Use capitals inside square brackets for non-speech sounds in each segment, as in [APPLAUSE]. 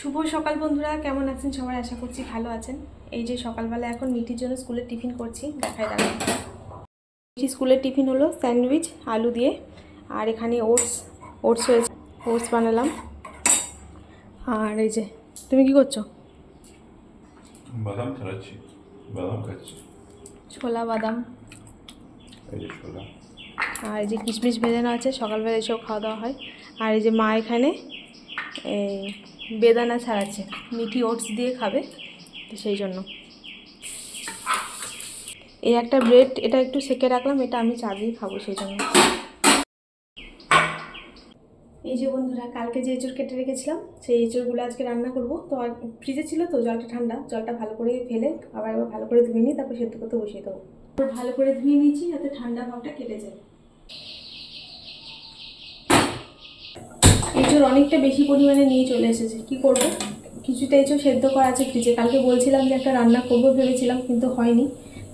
শুভ সকাল বন্ধুরা কেমন আছেন সবাই? আশা করছি ভালো আছেন। এই যে সকালবেলা এখন মিঠির জন্য স্কুলের টিফিন করছি দেখাই দাঁড়ান মিঠি স্কুলের টিফিন হলো স্যান্ডউইচ আলু দিয়ে আর এখানে ওটস ওটস হয়েছে ওটস বানালাম। আর এই যে তুমি কি করছ? বাদাম ছাড়াচ্ছি বাদাম খাচ্ছি। ছোলা বাদাম। এই যে ছোলা। আর এই যে কিশমিশ ভেজানো আছে সকালবেলা এসব খাওয়া দাওয়া হয়। আর এই যে মা এখানে বেদানা ছাড়াচ্ছে মিঠি ওটস দিয়ে খাবে, তো সেই জন্য। এই একটা ব্রেড, এটা একটু সেকে রাখলাম, এটা আমি চা দিয়ে খাব সেই জন্য। এই যে বন্ধুরা, কালকে যে এঁচড় কেটে রেখেছিলাম, সেই এঁচড়গুলো আজকে রান্না করব। তো আর ফ্রিজে ছিল তো, জলটা ঠান্ডা, জলটা ভালো করে ফেলে, আবার একবার ভালো করে ধুয়ে নিই তারপর সেদ্ধ করতে বসিয়ে দেবো। ভালো করে ধুয়ে নিচ্ছি যাতে ঠান্ডা ভাবটা কেটে যায়। এঁচড় অনেকটা বেশি পরিমাণে নিয়ে চলে এসেছে। কি করব? কিছুটা এঁচড় সেদ্ধ করা আছে। ফ্রিজে কালকে বলছিলাম যে একটা রান্না করব ভেবেছিলাম, কিন্তু হয়নি।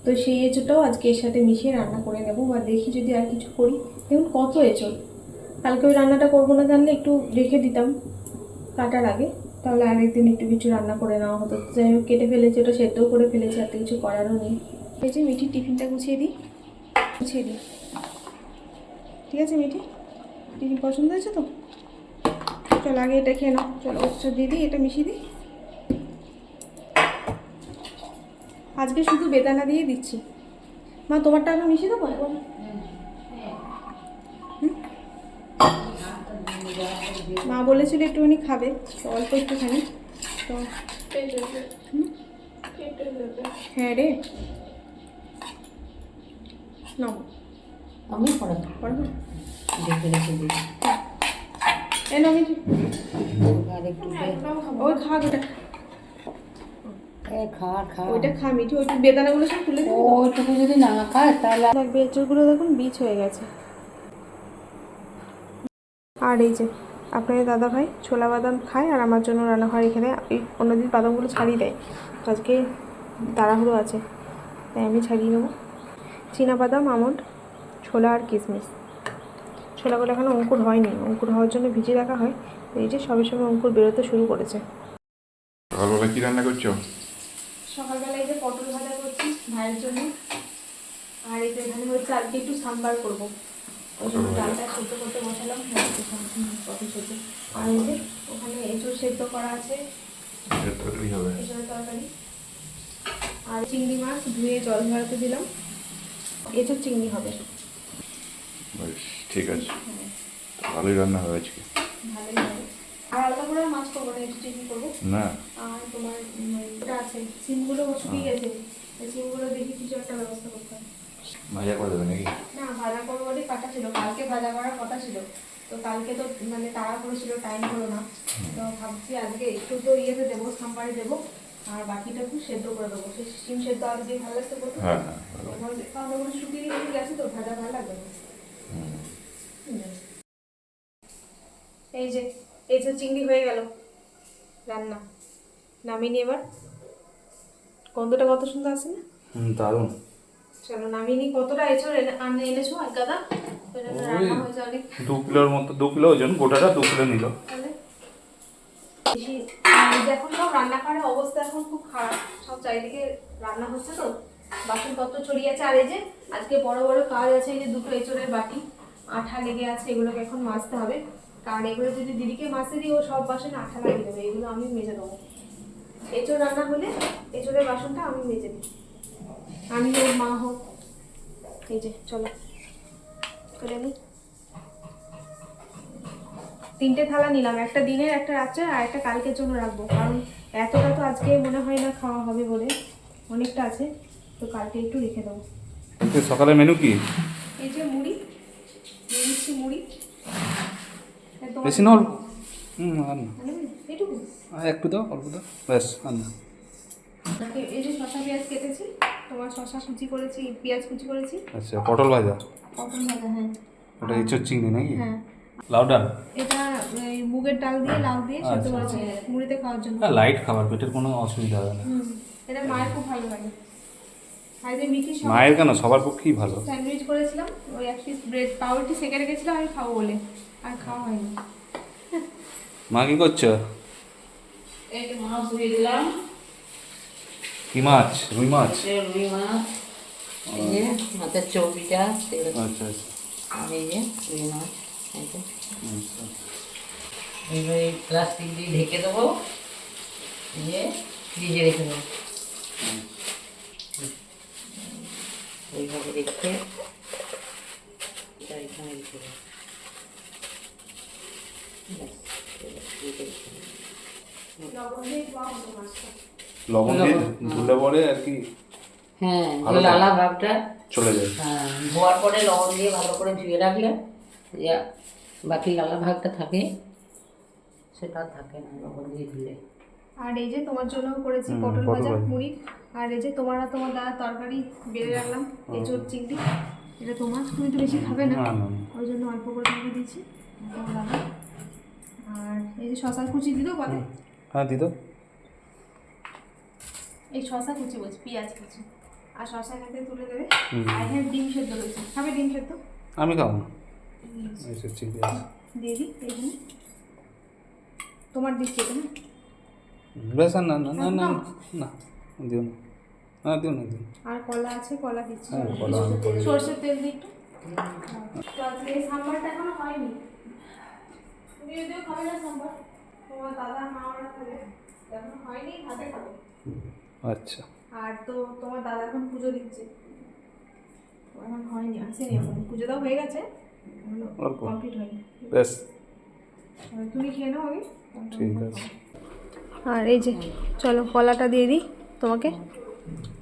তো সেই এঁচড়টাও আজকে এর সাথে মিশিয়ে রান্না করে নেব বা দেখি যদি আর কিছু করি। দেখুন কত এঁচড়। কালকে ওই রান্নাটা করব না জানলে একটু রেখে দিতাম কাটার আগে। তাহলে আরেকদিন একটু কিছু রান্না করে নেওয়া হতো। যাই হোক, কেটে ফেলেছি, ওটা সেদ্ধও করে ফেলেছি, আর কিছু করারও নেই। এই যে মিঠির টিফিনটা গুছিয়ে দিই। গুছিয়ে দিই। ঠিক আছে মিঠি? টিফিন পছন্দ হয়েছে তো? চল আগে এটা খেয়ে নাও। চলো ওটা দিয়ে দিই এটা মিশিয়ে দিই। আজকে শুধু বেদানা দিয়ে দিচ্ছি। মা তোমারটা আমি মিশিয়ে দেবো হুম? মা বলেছিল একটুখানি খাবে অল্প একটুখানি। তো হ্যাঁ রে। নাও। আমি পড়াবো পড়বে দেখে দিই। এ ওই খা ওইটা খা মিঠি ওই বেদানাগুলো সব তুলে দিবি তো? ওইটুকু যদি না খায় তাহলে লাগবে এঁচড়গুলো দেখুন বীজ হয়ে গেছে। আর এই যে আপনাদের দাদা ভাই ছোলা বাদাম খায় আর আমার জন্য রান্না হয় এখানে এই অন্যদিন বাদামগুলো ছাড়িয়ে দেয়। তো আজকে তাড়াহুড়ো আছে তাই আমি ছাড়িয়ে নেব। চীনা বাদাম আমন্ড ছোলা আর কিশমিশ ছোলাগুলো এখনও অঙ্কুর হয়নি। অঙ্কুর হওয়ার জন্য ভিজিয়ে রাখা হয়। এই যে সবে সবে অঙ্কুর বেরোতে শুরু করেছে। সকালবেলা কি রান্না করছ? সকালবেলা এই যে পটল ভাজা করছি ভাইয়ের জন্য। আর এই যে এখানে হচ্ছে আজকে একটু সাম্বার করব। ওই জন্য ডালটা সেদ্ধ করতে বসালাম। একটু পটল সেদ্ধ আর এই যে ওখানে এঁচড় সেদ্ধ করা আছে। তরকারি হবে। তরকারি। আর চিংড়ি মাছ ধুয়ে জল ঝরাতে দিলাম। এঁচড় চিংড়ি হবে। বেশ ঠিক আছে। ভালোই রান্না হবে আজকে। আর আলাদা করে মাছ করব না এঁচড় চিংড়ি করব? না। আর তোমার ওটা আছে সিমগুলো শুকিয়ে গেছে সিমগুলো দেখি কিছু একটা ব্যবস্থা করতে হবে। ভাজা করে দেবে নাকি? না ভাজা করব বলে কাটা ছিল কালকে ভাজা করার কথা ছিল। তো কালকে তো মানে তাড়া করেছিল টাইম হলো না। তো ভাবছি আজকে একটু তো ইয়েতে দেবো সাম্বারে দেবো আর বাকিটা একটু সেদ্ধ করে দেবো। সেই সিম সেদ্ধ আলু দিয়ে ভালো লাগছে করতে হ্যাঁ হ্যাঁ শুকিয়ে গেছে তো ভাজা ভালো লাগবে। এই যে এই যে চিংড়ি হয়ে গেল রান্না। নামিয়ে নিয়ে এবার। গন্ধটা কত সুন্দর আছে না? হুম দারুণ। চলো নামিয়ে নিই কতটা এঁচড় আনে এনেছো এক গাদা? রান্না দু কিলোর মতো দু কিলো ওজন গোটাটা দু কিলো নিল। এখন সব রান্নাঘরের অবস্থা এখন খুব খারাপ। সব চারিদিকে রান্না হচ্ছে তো। বাসনপত্র ছড়িয়ে আছে, আর এই যে আজকে বড় বড় কাজ আছে, এই যে দুটো এঁচড়ের বাটি, আঠা লেগে আছে, এগুলোকে এখন মাজতে হবে। কারণ এগুলো যদি দিদিকে মাজতে দিই, ও সব বাসন আঠা লাগিয়ে দেবে, এগুলো আমি মেজে দেবো। এঁচড় রান্না হলে এঁচড়ের বাসনটা আমি মেজে দিই। আমি হোক, মা হোক, এই যে, চলো, চলে নিই তিনটে থালা নিলাম, একটা দিনের, একটা রাত্রে আর একটা কালকের জন্য রাখব। কারণ এতটা তো আজকে মনে হয় না খাওয়া হবে বলে, অনেকটা আছে। তো কালকে একটু রেখে দেবো। সকালে মেনু কি? এই যে মুড়ি নিচ্ছি মুড়ি। বেশি না অল্প হুম আর না। আর একটু দাও অল্প দাও। ব্যাস আর না। এই যে শশা পেঁয়াজ কেটেছি তোমার শশা কুচি করেছি পেঁয়াজ কুচি করেছি। আচ্ছা পটল ভাজা? পটল ভাজা হ্যাঁ। ওটা ইঁচড় চিংড়ি নাকি? হ্যাঁ। লাউ ডাল? এটা এই মুগের ডাল দিয়ে লাউ দিয়ে সেদ্ধ আচ্ছা, করেছি মুড়িতে খাওয়ার জন্য। লাইট খাবার পেটের কোনো অসুবিধা হবে না। এটা মায়ের খুব ভালো লাগে আর এই যে মিঠি সব মায়ের কেন? সবার পক্ষেই ভালো। স্যান্ডউইচ করেছিলাম ওই এক পিস ব্রেড পাউরুটি সেকে রেখেছিলাম আমি খাব বলে। আর খাওয়া হয়নি। মা কি করছ? মাছ ধুয়ে দিলাম। কি মাছ? রুই মাছ? রুই মাছ। এই যে মাছের চর্বিটা তেল আচ্ছা আচ্ছা। আর এই যে রুই মাছ এই যে আচ্ছা। এই প্লাস্টিক দিয়ে ঢেকে দেবো। দিয়ে ফ্রিজে রেখে দেবো। রেখে এটা এখানে। লবণ দিয়ে ধুলে পরে আর কি। হ্যাঁ লালা ভাবটা। চলে যায়। হ্যাঁ ধোয়ার পরে লবণ দিয়ে ভালো করে ধুয়ে রাখলে বাকি লালা ভাগটা থাকে সেটা আর থাকে না লবণ দিয়ে ধুলে। আর এই যে তোমার জন্য করেছি পটল ভাজা। মুড়ি। আর এই যে তোমার আর তোমার দাদা তরকারি বেড়ে রাখলাম এঁচোড় চিংড়ি। এটা তোমার তুমি তো বেশি খাবে না। ওই জন্য অল্প করে তোমাকে দিয়েছি তোমার দাদা। আর এই যে শশা কুচি দিলেও বলে? হ্যাঁ দিদ এই শশা কুচি বলছি পেঁয়াজ কুচি। আর শশা এখান থেকে তুলে দেবে। আর এখানে ডিম সেদ্ধ রয়েছে খাবে ডিম সেদ্ধ? আমি খাব না। দিয়ে দিই তোমার দিচ্ছি এটা হ্যাঁ? বেশ না না না না না দিও না। না দিও না দিও আর কলা আছে কলা দিচ্ছি। হ্যাঁ, কলা দিই। তেল দিই একটু। তো আজকে সাম্বারটা এখনও হয়নি। তুমি যদিও খাবে না সাম্বার তোমার দাদা মা ওরা খাবে। এখনও হয়নি হাতে খাবে। আচ্ছা। আর তো তোমার দাদা এখন পুজো দিচ্ছে। এখন হয়নি আসেনি এখন। পুজো দাও হয়ে গেছে। কমপ্লিট হয়নি। বেশ তুমি খেয়ে নাও আগে। ঠিক আছে। আর এই যে চলো কলাটা দিয়ে দিই তোমাকে।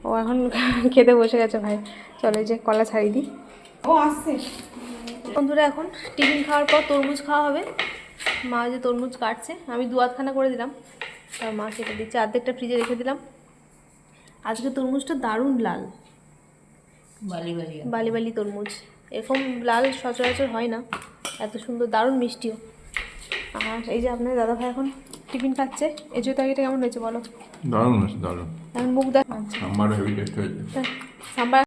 ও এখন [LAUGHS] খেতে বসে গেছে ভাই। চলো এই যে কলা ছাড়িয়ে দিই। ও আসছে। বন্ধুরা এখন টিফিন খাওয়ার পর তরমুজ খাওয়া হবে। মা যে তরমুজ কাটছে আমি দু আধখানা করে দিলাম। আর মা কেটে দিচ্ছে অর্ধেকটা ফ্রিজে রেখে দিলাম। আজকে তরমুজটা দারুণ লাল। বালি বালি। বালি বালি তরমুজ। এরকম লাল সচরাচর হয় না। এত সুন্দর দারুণ মিষ্টিও। আর এই যে আপনার দাদা ভাই এখন টিফিন খাচ্ছে। এই যে এটা কেমন হয়েছে বলো? দারুণ হয়েছে দারুণ। মুখ দেখ আমার হেভি টেস্ট হয়েছে। সাম্বার